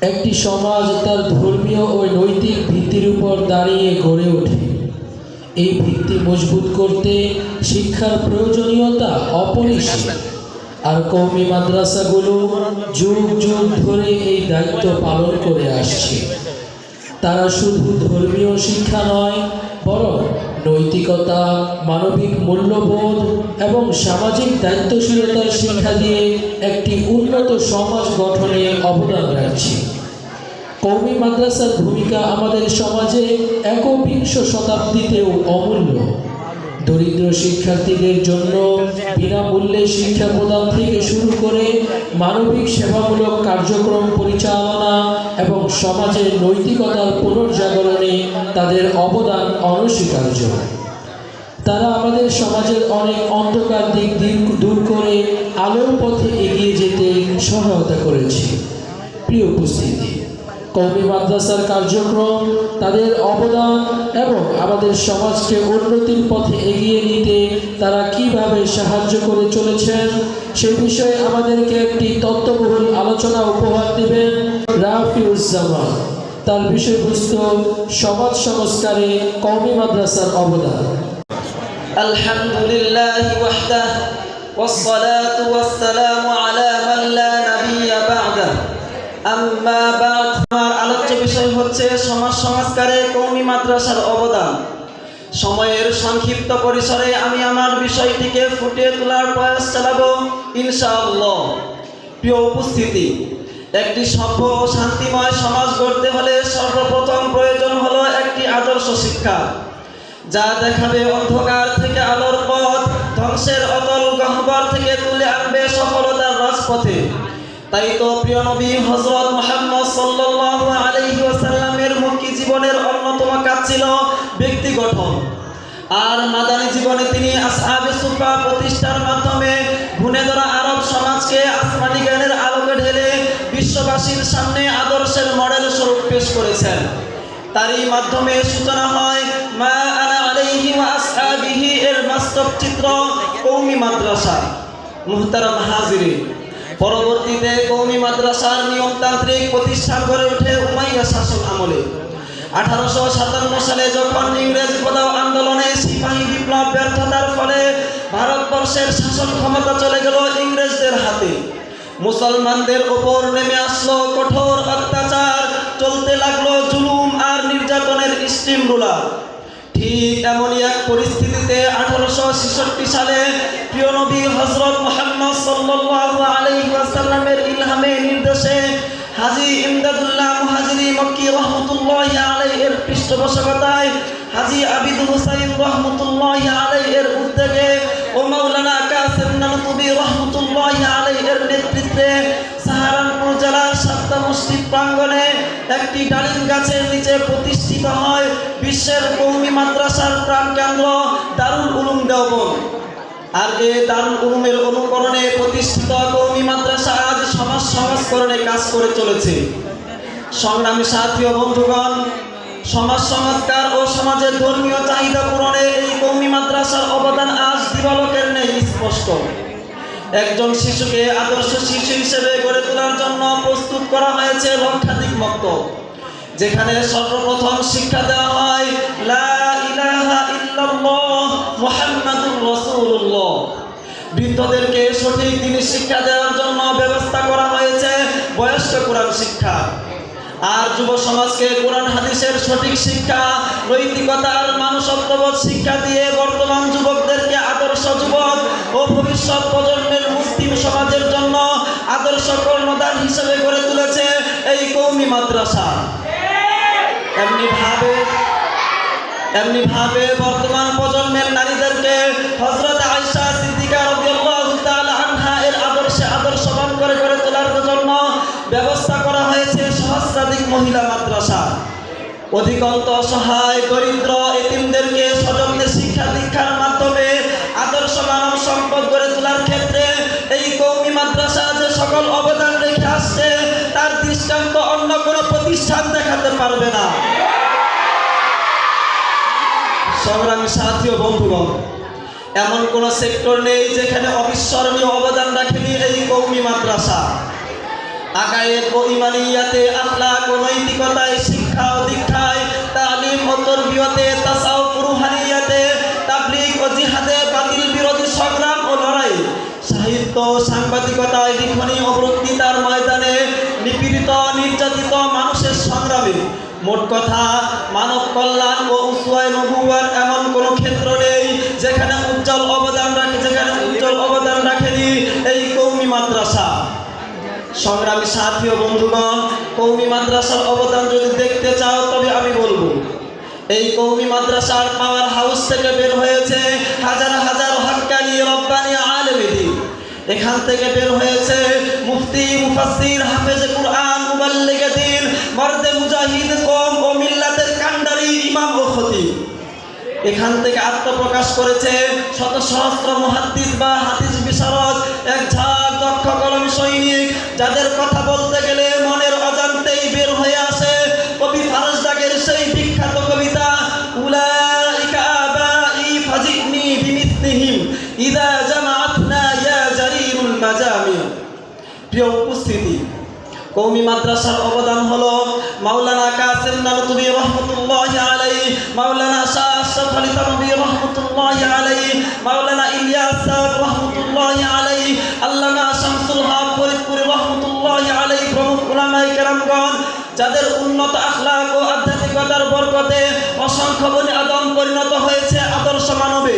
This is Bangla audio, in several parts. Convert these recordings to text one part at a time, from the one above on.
একটি সমাজ তার ধর্মীয় ও নৈতিক ভিত্তির উপর দাঁড়িয়ে গড়ে ওঠে। এই ভিত্তি মজবুত করতে শিক্ষার প্রয়োজনীয়তা অপরিসীম। আর কৌমি মাদ্রাসাগুলো যুগ যুগ ধরে এই দায়িত্ব পালন করে আসছে। তারা শুধু ধর্মীয় শিক্ষা নয়, বরং নৈতিকতা, মানবিক মূল্যবোধ এবং সামাজিক দায়িত্বশীলতার শিক্ষা দিয়ে একটি উন্নত সমাজ গঠনে অবদান রাখছে। কৌমি মাদ্রাসার ভূমিকা আমাদের সমাজে একবিংশ শতাব্দীতেও অমূল্য। দরিদ্র শিক্ষার্থীদের জন্য বিনামূল্যে শিক্ষা প্রদান থেকে শুরু করে মানবিক সেবামূলক কার্যক্রম পরিচালনা এবং সমাজের নৈতিকতার পুনর্জাগরণে তাদের অবদান অনস্বীকার্য। তারা আমাদের সমাজের অনেক অন্ধকার দিক দূর করে আলোর পথে এগিয়ে যেতে সহায়তা করেছে। প্রিয় উপস্থিতি কৌমি মাদ্রাসার কার্যক্রম তাদের অবদান এবং আমাদের সমাজকে উন্নতির পথে এগিয়ে নিতে তারা কিভাবে সাহায্য করে চলেছেন সে বিষয়ে আমাদেরকে একটি তত্ত্ববহুল আলোচনা উপহার দেবেন রাফিউজ্জামান তার বিষয়বস্তু সমাজ সংস্কারে কৌমি মাদ্রাসার অবদান الحمد لله وحده والصلاة والسلام على من لا আমার আলোচ্য বিষয় হচ্ছে সমাজ সংস্কারে কৌমি মাদ্রাসার অবদান। সময়ের সংক্ষিপ্ত পরিসরে আমি আমার বিষয়টিকে ফুটিয়ে তোলার প্রয়াস চালাবো, ইনশাআল্লাহ। প্রিয় উপস্থিতি, একটি সভ্য ও শান্তিময় সমাজ গড়তে হলে সর্বপ্রথম প্রয়োজন হলো একটি আদর্শ শিক্ষা, যা দেখাবে অন্ধকার থেকে আলোর পথ, ধ্বংসের অতল গহ্বর থেকে তুলে আনবে সফলতার রাজপথে। তাই তো প্রিয় নবী হজরত মোহাম্মদ সাল্লাল্লাহু আলাইহি ওয়াসাল্লামের মুক্তি জীবনের অন্যতম কাজ ছিল ব্যক্তি গঠন। আর মাদানী জীবনে তিনি আসহাবে সুফা প্রতিষ্ঠার মাধ্যমে ভুনে ধরা আরব সমাজকে আসমানি জ্ঞানের আলোকে ঢেলে বিশ্ববাসীর সামনে আদর্শের মডেল স্বরূপ পেশ করেছেন। তারই মাধ্যমে সূচনা হয়, মা আনা আলাইহি ওয়া আসহাবিহি এর বাস্তব চিত্র কৌমি মাদ্রাসা। মুহতারাম হাজিরিন। পরবর্তীতে কৌমি মাদ্রাসার নিয়মতান্ত্রিক প্রতিষ্ঠান গড়ে ওঠে উমাইয়া শাসন আমলে। আঠারোশো সাতান্ন সালে যখন ইংরেজ পদাও আন্দোলনে সিপাহী বিপ্লব ব্যর্থতার ফলে ভারতবর্ষের শাসন ক্ষমতা চলে গেল ইংরেজদের হাতে। মুসলমানদের ওপর নেমে আসলো কঠোর অত্যাচার, চলতে লাগল জুলুম আর নির্যাতনের স্টিম রুলার। ঠিক এমনই এক পরিস্থিতিতে আঠারোশো ছেষট্টি সালে প্রিয় নবী হজরত মোহাম্মদ ওয়াসাল্লামের ইলহামে নির্দেশে হাজি ইমদাদুল্লাহ মুহাজিরি মক্কি রহমতুল্লাহ আলাইহির পৃষ্ঠপোষকতায় হাজি আবিদ হুসাইন রহমতুল্লাহ আলাইহির উদ্যোগে ও মাওলানা কাসিম নানতুবি রহমতুল্লাহ আলাইহির নেতৃত্বে সাহারানপুর জেলার সাতটা মসজিদ প্রাঙ্গণে একটি ডালিম গাছের নিচে প্রতিষ্ঠিত হয় বিশ্বের কৌমি মাদ্রাসার প্রাণকেন্দ্র দারুল উলুম দেওবন্দ। আর এ দারুল উলুমের অনুকরণে প্রতিষ্ঠিত কৌমি মাদ্রাসা আজ সমাজ সংস্করণে কাজ করে চলেছে। সংগ্রামী সাথী ও বন্ধুগণ, সমাজ সংস্কার ও সমাজের ধর্মীয় চাহিদা পূরণে এই কৌমি মাদ্রাসার অবদান আজ দিবালকের নেই স্পষ্ট। একজন শিশুকে আদর্শ শিশু হিসেবে গড়ে তোলার জন্য প্রস্তুত করা হয়েছে লক্ষাধিক মক্তব যেখানে সর্বপ্রথম শিক্ষা দেওয়া হয়, লা ইলাহা ইল্লাল্লাহ মুহাম্মাদুর রাসূলুল্লাহ। বৃদ্ধদেরকে সঠিক জিনিস শিক্ষা দেওয়ার জন্য ব্যবস্থা করা হয়েছে বয়স্ক কোরআন শিক্ষা। আর যুব সমাজকে কোরআন হাদিসের সঠিক শিক্ষা, নৈতিকতার মানসত্ববোধ শিক্ষা দিয়ে বর্তমান যুবকদেরকে আদর্শ যুবক ও ভবিষ্যৎ প্রজন্মের মুসলিম সমাজের জন্য আদর্শ কর্ণদান হিসেবে গড়ে তুলেছে এই কৌমি মাদ্রাসা। এমনি ভাবে এমনি ভাবে বর্তমান প্রজন্মের নারীদেরকে হজরত আয়সা সিদ্দিকা রাদিয়াল্লাহু তাআলা আনহা এর করে গড়ে তোলার জন্য ব্যবস্থা করা হয়েছে সহস্রাধিক মহিলা মাদ্রাসা। অধিকন্ত সহায় দরিদ্র এতিমদেরকে সযত্নে শিক্ষা দীক্ষার মাধ্যমে আদর্শ মানব সম্পদ গড়ে তোলার ক্ষেত্রে এই কৌমি মাদ্রাসা যে সকল অবদান রেখে আসছে, তার দৃষ্টান্ত অন্য কোনো প্রতিষ্ঠান দেখাতে পারবে না। সংগ্রামী সাথী ও বন্ধুগণ, এমন কোন সেক্টর নেই যেখানে অবিস্মরণীয় অবদান রাখেনি এই কৌমি মাদ্রাসা। আকায়েদ ও ইমানিয়াতে ও নৈতিকতায়, শিক্ষা ও দীক্ষায়, তালিম ও তরবিয়তে, তাসাউফ রুহানিয়াতে, তাবলিগ ও জিহাদে বাতিল বিরোধী সংগ্রাম ও লড়াই, সাহিত্য সাংবাদিকতায় লিখনী ও বক্তৃতার ময়দানে, নিপীড়িত, নির্যাতিত মানুষের সংগ্রামে মোট কথা, মানব কল্যাণ ও উসওয়ায় নবুয়ার এমন কোনো ক্ষেত্র নেই যেখানে উজ্জ্বল অবদান রাখে, যেখানে উজ্জ্বল অবদান রাখেনি এই কৌমি মাদ্রাসা। সংগ্রামী সাথী ও বন্ধুগণ, কৌমি মাদ্রাসার অবদান যদি দেখতে চাও, তবে আমি বলব, এই কৌমি মাদ্রাসার পাওয়ার হাউস থেকে বের হয়েছে হাজার হাজার হক্কানি রব্বানি আলেমিদি। এখান থেকে বের হয়েছে মুফতি, মুফাসসির, হাফেজ কুরআন, মুবাল্লিগে দিন। মর্দে মুজাহিদ কম ও মিল্লাতের কান্ডারি ইমাম ও খতিব। এখান থেকে আত্মপ্রকাশ করেছে শত সহস্র মহাদ্দিস বা হাদিস বিশারদ, এক ঝাঁক দক্ষ কলম সৈনিক, যাদের কথা বলতে গেলে মনের অজান্তেই বের হয়ে আসে কবি ফারজদাগের সেই বিখ্যাত কবিতা, উলাইকা আবাই ফাজিনি বিমিসলিহিম, ইদা জামাআতনা ইয়া জারিরুল মাজামি প্রিয় উপস্থিতি কৌমি মাদ্রাসার অবদান হলো মাওলানা কাসেম নানতুবি রহমতুল্লাহ আলাই মাওলানা শাহ আশরাফ আলী রহমতুল্লাহ আলাই মাওলানা ইলিয়াস সাহেব রহমতুল্লাহ আলাই আল্লামা শামসুল হক ফরিদপুরি রহমতুল্লাহ আলাই প্রমুখ গুলামাই কেরামগণ, যাদের উন্নত আখলাক ও আধ্যাত্মিকতার বরকতে অসংখ্য বনে আদম পরিণত হয়েছে আদর্শ মানবে,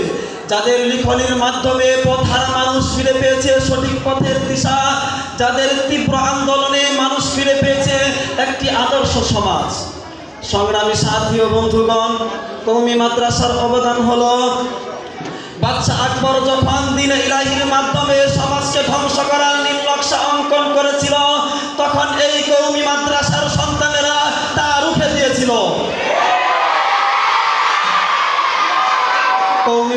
যাদের লিখনির মাধ্যমে পথহারা মানুষ ফিরে পেয়েছে সঠিক পথের দিশা, যাদের তীব্র আন্দোলনে মানুষ ফিরে পেয়েছে একটি আদর্শ সমাজ। সংগ্রামী সাথী ও বন্ধুগণ, কৌমি মাদ্রাসার অবদান হলো বাচ্চা আকবর যখন দিন ইলাহির মাধ্যমে সমাজকে ধ্বংস করার নীল নকশা অঙ্কন করেছিল, তখন এই কৌমি মাদ্রাসার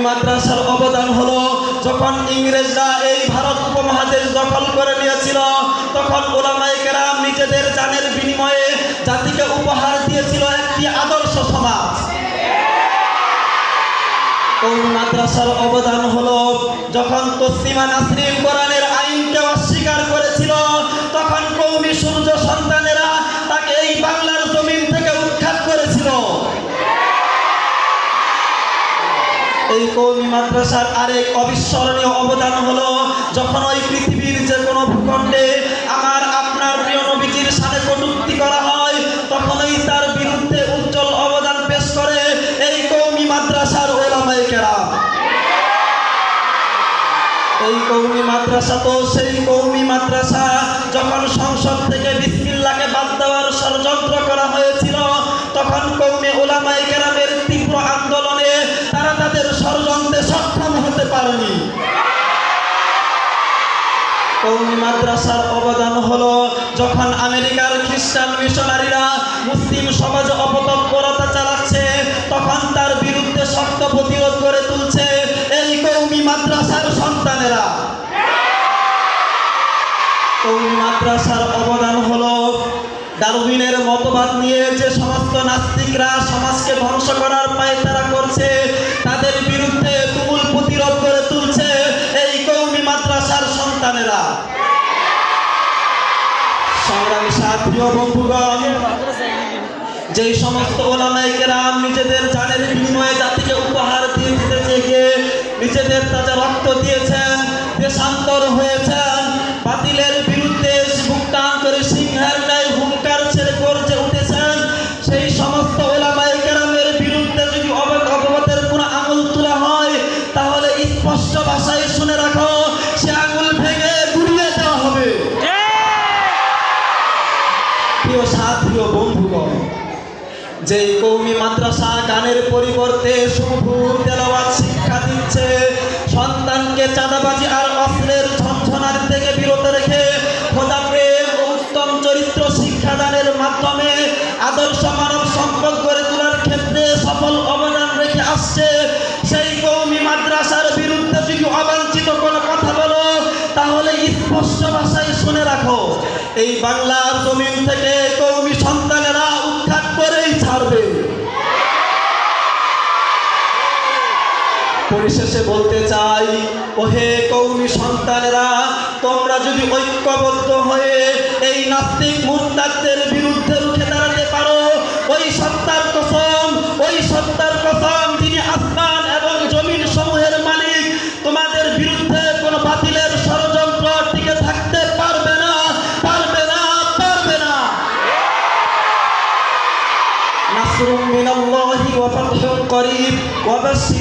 মাদ্রাসার অবদান হলো, যখন ইংরেজরা এই ভারত উপমহাদেশ দখল করে নিয়েছিল, তখন ওলামাই কেরাম নিজেদের জানের বিনিময়ে জাতিকে উপহার দিয়েছিল একটি আদর্শ সমাজ। কৌমি মাদ্রাসার অবদান হলো, যখন তসলিমা নাসরিন কোরআনের আইনকে অস্বীকার করেছিল, তখন কৌমি সূর্য এই কৌমি মাদ্রাসার আরেক অবিস্মরণীয় অবদান হলো, যখন ওই পৃথিবীর যে কোনো ভূখণ্ডে আমার আপনার প্রিয় নবীজির সাথে কটূক্তি করা হয়, তখনই তার বিরুদ্ধে উজ্জ্বল অবদান পেশ করে এই কৌমি মাদ্রাসার ওলামায়ে কেরাম। এই কৌমি মাদ্রাসা তো সেই কৌমি মাদ্রাসা যখন সংসদ থেকে বিসমিল্লাহকে বাদ দেওয়ার ষড়যন্ত্র করা হয়েছিল, তখন কৌমি ওলামাই কেরামের তীব্র আন্দোলনে পারেনি কৌমি মাদ্রাসার অবদান হলো যখন আমেরিকার খ্রিস্টান মিশনারিরা মুসলিম সমাজে অপতৎপরতা চালাচ্ছে, তখন তার বিরুদ্ধে শক্ত প্রতিরোধ করে তুলছে এই কৌমি মাদ্রাসার সন্তানেরা। কৌমি মাদ্রাসার অবদান হলো ডারউইনের মতবাদ নিয়ে যে সমস্ত নাস্তিকরা সমাজকে ধ্বংস করার পায়তারা করছে যেই সমস্ত ওলামাই কেরাম নিজেদের জানের বিনিময়ে জাতিকে উপহার দিয়ে চেয়ে নিজেদের তাজা রক্ত দিয়েছেন, দেশান্তর হয়েছেন যে কৌমি মাদ্রাসা গানের পরিবর্তে সুফুর তেলাওয়াত শিক্ষা দিচ্ছে, সন্তানকে চাঁদাবাজি আর অস্ত্রের ঝঞ্ঝনার থেকে বিরত রেখে খোদা প্রেম ও উত্তম চরিত্র শিক্ষাদানের মাধ্যমে আদর্শ মানব সম্পদ গড়ে তোলার ক্ষেত্রে সফল অবদান রেখে আসছে। সেই কৌমি মাদ্রাসার বিরুদ্ধে যদি অবাঞ্ছিত কোনো কথা বলো, তাহলে স্পষ্ট ভাষায় শুনে রাখো। এই বাংলার জমিন থেকে শেষে বলতে চাই, ওহে কৌমি সন্তানেরা, তোমরা যদি ঐক্যবদ্ধ হয়ে এই নাস্তিক মুরতাদের বিরুদ্ধে উঠে দাঁড়াতে পারো, ওই সত্তার কসম, ওই সত্তার কসম তিনি আসমান এবং জমিন সমূহের মালিক, তোমাদের বিরুদ্ধে কোনো বাতিলের ষড়যন্ত্র টিকে থাকতে পারবে না পারবে না পারবে না। নাসরুম মিনাল্লাহি ওয়া ফাতহুন করিব, ওয়া বাশির